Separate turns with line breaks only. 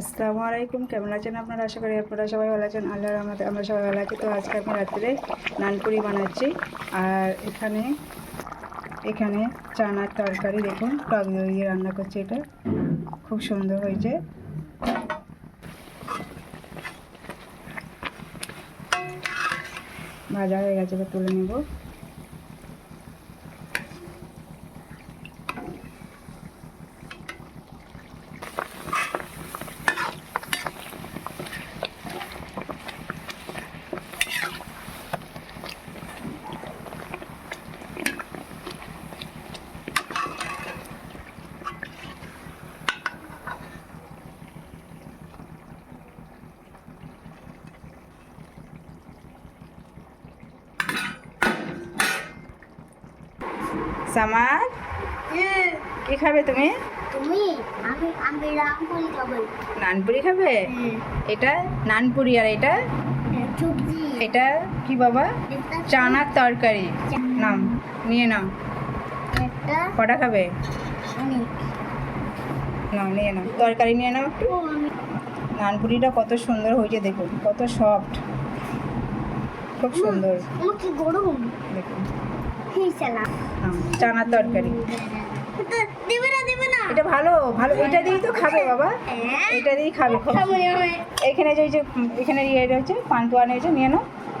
আসসালামু আলাইকুম, কেমন আছেন আপনারা? আশা করি আপনারা সবাই ভালো আছেন। আল্লাহর আমাদের আমরা সবাই ভালো আছি। তো আজকে আমি রাত্রে নানপুরি বানাচ্ছি। আর এখানে এখানে চানার তরকারি, দেখুন, টক দিয়ে রান্না করছি এটা। খুব সুন্দর হয়েছে। ভাজা হয়ে গেছে তুলে নেব। সামার কি খাবে তুমি?
তুমি? আমি আমি রামপুরি খাব।
নানপুরি খাবে? এটা নানপুরি আর এটা?
সবজি।
এটা কি বাবা? চানার তরকারি। নাম নিয়ে নাও। কটা খাবে? নাও নিয়ে নাও। তরকারি নিয়ে নাও একটু। নানপুরিটা কত সুন্দর হয়েছে দেখুন। কত সফট খুব সুন্দর। দেখুন। চানার তরকারি।
না
এটা ভালো ভালো এটা দিয়েই তো খাবে বাবা।
হ্যাঁ
এটা দিয়েই খাবে। এখানে যে এখানে ইয়ে রয়েছে পান্তুয়া নিয়েছে নিয়ে নাও।